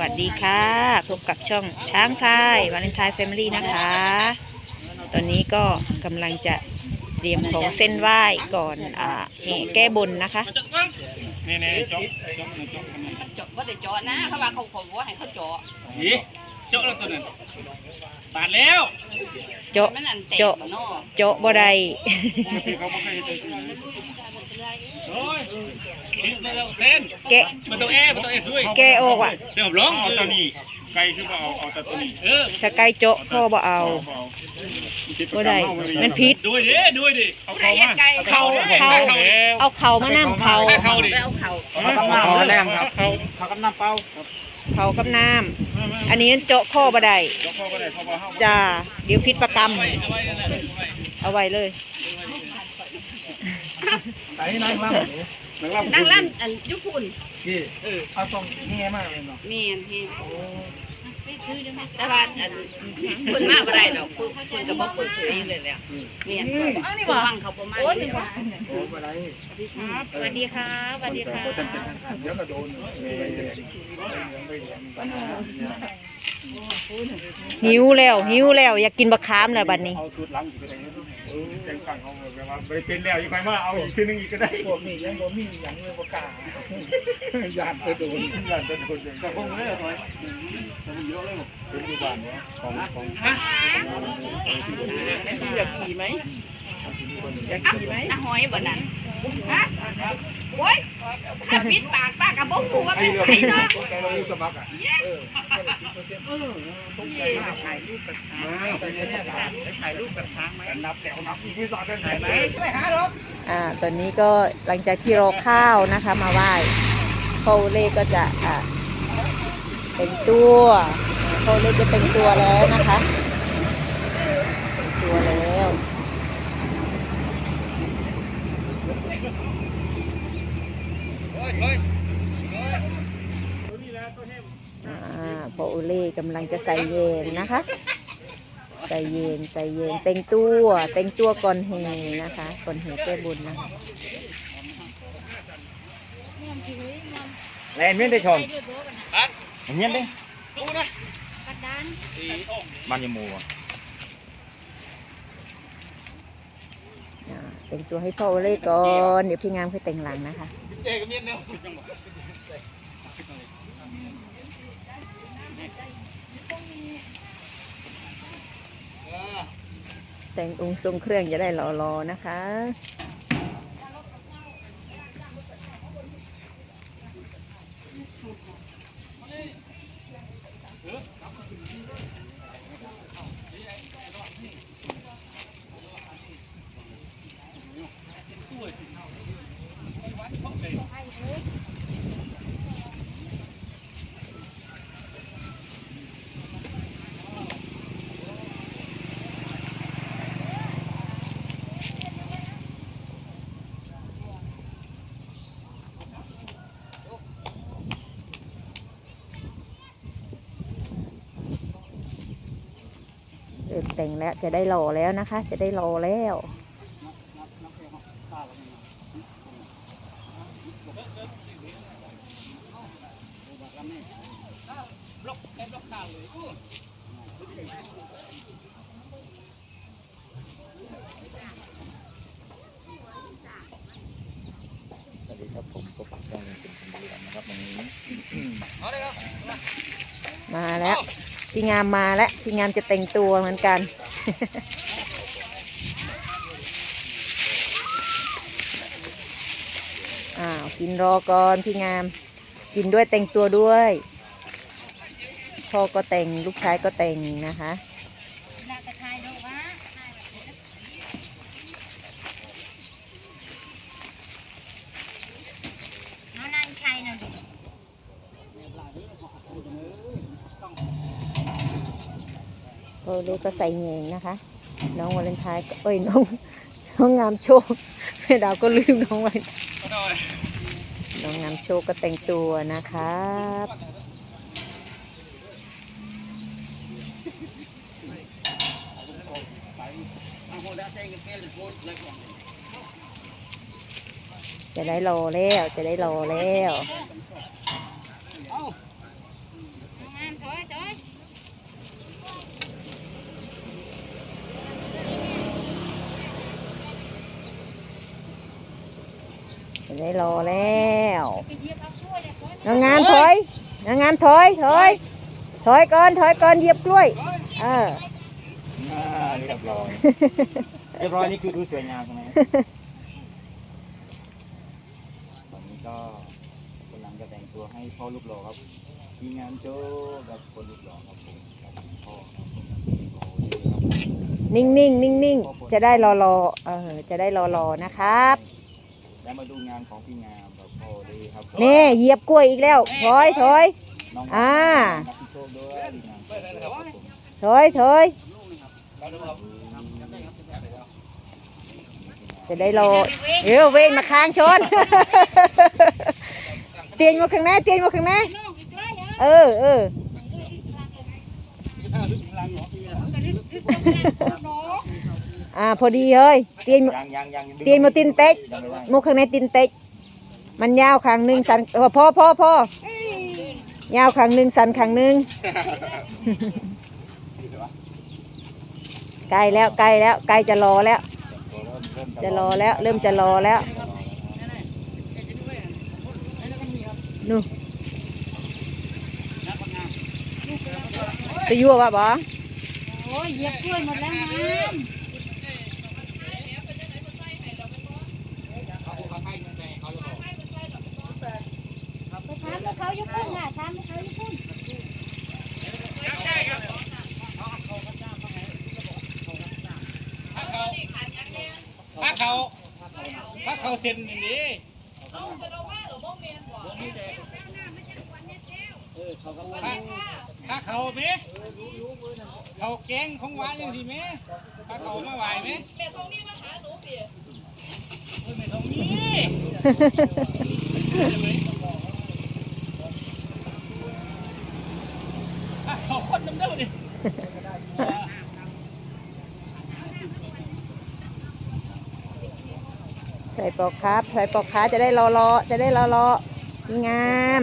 วัสดีค่ะพบกับช่องช้างพลายวาเลนไทน์แฟมิลี่นะคะ ตอนนี้ก็กำลังจะเตรียมของเส้นไหว้ก่อนอ่าแก้บนนะคะนี่นี่จกจกจกนเจาะว่าได้เจาะนะเพราว่าเขาขาว่าให้เขาจาะหีจ๊อกแล้วตัวนั้นปาดแล้วโจะมันอันแตกจาะเนาะโจะบ่ได้ แกะมันต้องแอมันต้องแอด้วยแกะออกว่ะเสียบร้องเอาตัวนี้ไก่คือว่าเอาเอาแต่ตัวนี้เออถ้าไก่โจ๊ะพ่อบ่เอาบ่ได้มันผิดด้วยดิด้วยดิเอาเขามาไก่เขาเอาเขามานั่งเขาเขาดิเอาเขาเขากำน้ำแรงครับเขาเขากำน้ำเป้าเขากับน้ำอันนี้โจะข้อบ่ได้จ้าเดี๋ยวพิษประกรรมเอาไว้เละเอาไว้เอาไว้เลยไห นนั่งล่ำนั่งล่ำอันยุคุณพี่เออเอาส่งแง่มากเลยเนาะ แม่นเฮ็ด แต่ว่าอันคนมาบ่ได้ดอกคุณคุณก็บ่เปิดเผยเลยแหละแม่นเอานี่บ่ฟังเขาบ่มาโอ้นี่บ่โอ้อะไรสวัสดีค่ะสวัสดีค่ะเดี๋ยวก็โดนหิวแล้วหิวแล้วอยากกินบะขามแล้วบัดนี้เอาสุดหลังอยู่ไปไหนแจงฝั่งเขาแบบว่าไปเป็นแล้วยังไงว่าเอาอีกทีนึงอีกก็ได้พวกนี้ยังบ่มียังเลยบ่กล้ายานจะโดนยานจะโดนแต่พวกนี้ถอยมันเยอะเลยเป็นอยานวะของของฮะอยากขี่ไหมอยากอะขี่ไหมอะหอยบ่นั่นฮะโอ้ยถ้าปิดปากป้าก็บ่ฮู้ว่าไอ้เป็นเรื่องไผเนาะถ่ายรูปกับช้างถ่ายรูปกับช้างไหมนับแต่นับที่สอนกันไหนไหมไม่หาหรอกอ่าตอนนี้ก็หลังจากที่รอข้าวนะคะ มาไหว้พ่อเล่ก็จะอ่า แต่งตัวอ่าเล่จะแต่งตัวแล้วนะคะแต่งตัวแล้วพอโอเล่กำลังจะใส่เยนนะคะ ใส่เยนใส่เยนแต่งตัวแต่งตัวก่อนเฮนะคะ ก่อนเฮแก้บนนะคะแลนเมียนได้ช นเมียนได้มันยังมูอะอ่าแต่งตัวให้พ่อโอเล่ก่อน เดี๋ยวพี่งามค่อยแต่งหลังนะคะเอ๊ะเมียนเนี่ยแต่งองค์ทรงเครื่องจะได้หล่อๆนะคะ ริ่มแต่งแล้วจะได้หล่อแล้วนะคะ จะได้หล่อแล้วสวัสดีครับผมก็ปักช่องเป็นคนบุรีรัมย์นะครับวันนี้มาแล้ว พี่งามมาแล้วพี่งามจะแต่งตัวเหมือนกัน อ้าวกินรอก่อนพี่งาม กินด้วยแต่งตัวด้วยพ่อก็แต่งลูกชายก็แต่งนะคะโอเล็กก็ใส่เงงนะคะ น้องวาเลนไทน์เอ้ยน้องน้องงามโชคแม่ดาวก็ลืมน้องไว้น้องงามโชคก็แต่งตัวนะครับจะได้รอแล้ว จะได้รอแล้ว ได้รอแล้วนางงามถอยนางงามถอยถอยถอยก่อนถอยก่อนเหยียบกล้วย เอออ่าเรียบร้อยเรียบร้อยนี่คือดูสวยงามใช่ไหมตอนนี้ก็กำลังจะแต่งตัวให้พ่อลูกหล่อครับทีมงานโจ้กับคนลูกหล่อครับผมกับพ่อครับผมโอ้ดีครับนิ่งนิ่งนิ่งนิ่งๆจะได้รอรอเออจะได้รอรอนะครับ แล้วมาดูงานของพี่งามกับพ่อดีครับผมนี่เหยียบกล้วยอีกแล้ว ถอยถอย น้องอ่า นักพิโชคด้วยดีงามครับผมถอยถอยจะได้รอเอวเวนมาค้างชน เตียนมาข้างหน้าเตียนมาข้างหน้าเออเออ อ่าพอดีเฮ้ยเตียนยังยังยังเตียนมาตินเต็กยังไม่ได้มุกข้างในตินเต็กมันยาวข้างหนึ่งสันเออพ่อพ่อพ่อยาวข้างหนึ่งสันข้างหนึ่งใกล้แล้วใกล้แล้วใกล้จะรอแล้ว จะรอแล้ว เริ่มจะรอแล้วนู่นจะยั่ววะบอโอ้ยเหยียบกล้วยหมดแล้วงามไปถามว่าเขาอยู่พุ่นค่ะถามว่าเขาอยู่พุ่น ถ้าเขา ถ้าเขาเซ็นอย่างนี้ถ้าเขาไหมเขาแกงของหวานยังสิไหมถ้าเขามาไหวไหมแม่ทองนี้มาหาหนูเปียแม่ทองนี้ถ้าเขาคนน้ำเด้อดิใส่ ปลอกครับใส่ปลอกขาจะได้รอรอจะได้รอรอนิงาม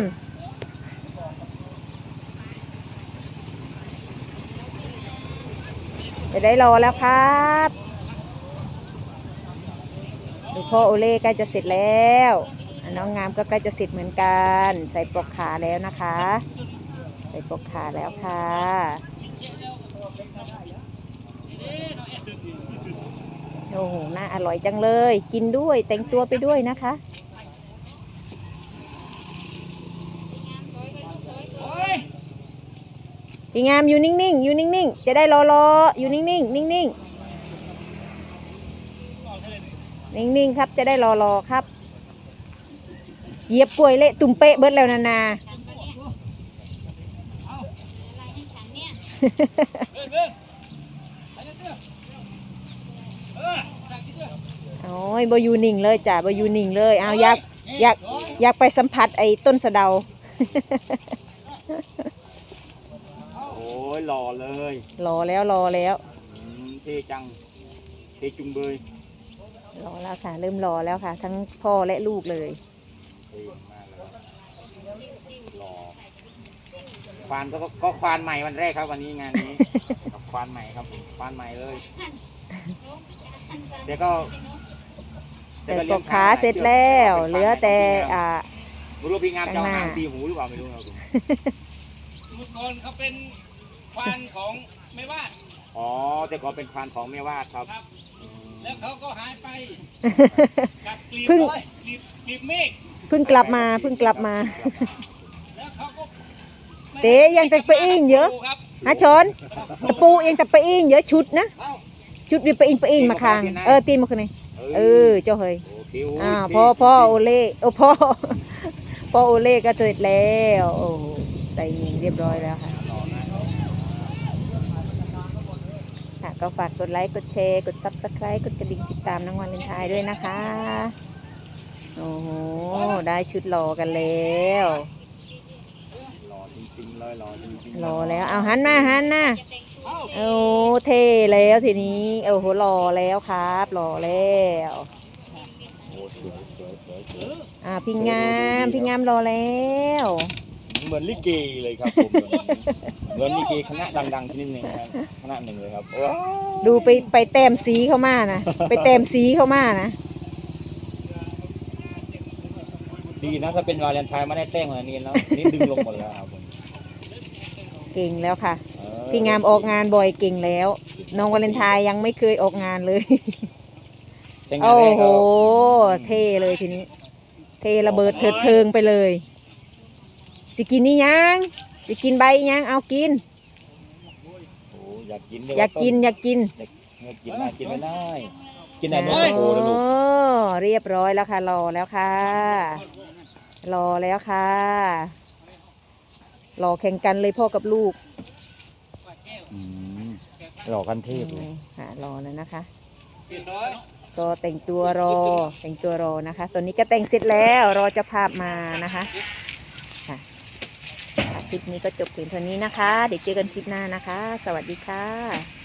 จะได้รอแล้วครับดูพ่อโอเล่ใกล้จะเสร็จแล้วอะน้องงามก็ใกล้จะเสร็จเหมือนกัน ใส่ปลอกขาแล้วนะคะ ใส่ปลอกขาแล้วค่ะ โอ้โหน่าอร่อยจังเลย กินด้วยแต่งตัวไปด้วยนะคะโอ้ยพี่งามอยู่นิ่งๆ อยู่นิ่งๆ จะได้รอรออยู่นิ่งๆ นิ่งๆ นิ่งๆ ครับ จะได้รอรอครับ เหยียบกล้วยเละตุ่มเป๊ะเบิดแล้วนานา โอ้ยบอยู่นิ่งเลยจ้ะบอยู่นิ่งเลยเอาอยากอยากอยากไปสัมผัสไอ้ต้นสะเดา โอ้ยหล่อเลยรอแล้วรอแล้วอืมเท่จังเท่จุงเบยรอแล้วค่ะ เริ่มรอแล้วค่ะ ทั้งพ่อและลูกเลย เท่มากเลยหล่อควานก็ก็ก็ควานใหม่วันแรกครับวันนี้งานนี้ ครับควานใหม่ครับผมควานใหม่เลย เดี๋ยวก็ใส่ปลอกขาเสร็จแล้ว เหลือแต่อ่าไม่รู้พี่งามจะเอาข้างหหาน้างตีหูหรือเปล่าไม่รู้ครับผมเมื่อก่อนเขาเป็นควานของไม่ว่าดอ๋อแต่ก่อนเป็นควานของแม่วาดครับครับอืมแล้วเขาก็หายไปกับกลีบเพิ่งร้อยกลีบกลีบเมฆเพิ่งกลับมาเพิ่งกลับมา แล้วเขาก็ไม่เต๋ยังแต่ไปอิงเยอะดูครับฮะชนตะปูเองแต่ไปอิงเยอะชุดนะ เอ้า ชุดเดียวไปอิงไปอิงมาคางเออตีมาคนนี้เออเจ้าเฮยโอเคโยอ่าเท่พ่อพ่อโอเล่โอ้พ่อพ่อโอเล่ก็เสร็จแล้วโอ้โหใส่หญิงเรียบร้อยแล้วค่ะหล่อมากค่ะก็ฝากกดไลค์กดแชร์กดซับสไครต์กดกระดิ่งติดตามน้องวันเลนไทายด้วยนะคะ โอ้โหได้ชุดรอกันแล้วหล่อจริงๆเลยหล่อจริงๆรอแล้วเอาหันมาหันมา โอ้เท่แล้วทีนี้โอ้โหรอแล้วครับรอแล้วโอ้สวยสวยสวยสวยอ่าพี่งามพี่งามรอแล้วเหมือนลิเกเลยครับผมเหมือนลิเกคณะดังๆชนิดหนึ่งครับคณะหนึ่งเลยครับโอ้ดูไปไปแต้มสีเข้ามานะไปแต้มสีเข้ามานะดีนะถ้าเป็นวาเลนไทน์ไม่ได้แต้งขนาดนี้แล้วนี่ดึงลงหมดแล้วครับผมเก่งแล้วค่ะเออ พี่งามออกงานบ่อยเก่งแล้ว น้องวาเลนไทน์ยังไม่เคยออกงานเลยแต่งงานโอ้แรกโหก็เท่เลยทีนี้ เทระเบิดเถิดเทิงไปเลย สิกินนี่ยังสิกินใบยังเอากิน โอ้อยากกินอยากกินอยากกินอยากกินได้กินไม่ได้กินได้นมโตแล้วลูกโอ้เรียบร้อยแล้วค่ะรอแล้วค่ะ รอแล้วค่ะรอแข่งกันเลยพ่อกับลูก อืมหล่อกันเทพเลยค่ะรอแล้วนะคะเรียบร้อยก็แต่งตัวรอแต่งตัวรอนะคะตอนนี้ก็แต่งเสร็จแล้วรอเจะภาพมานะคะค่ะค่ะคลิปนี้ก็จบเพียงเท่านี้นะคะ เดี๋ยวเจอกันคลิปหน้านะคะ สวัสดีค่ะ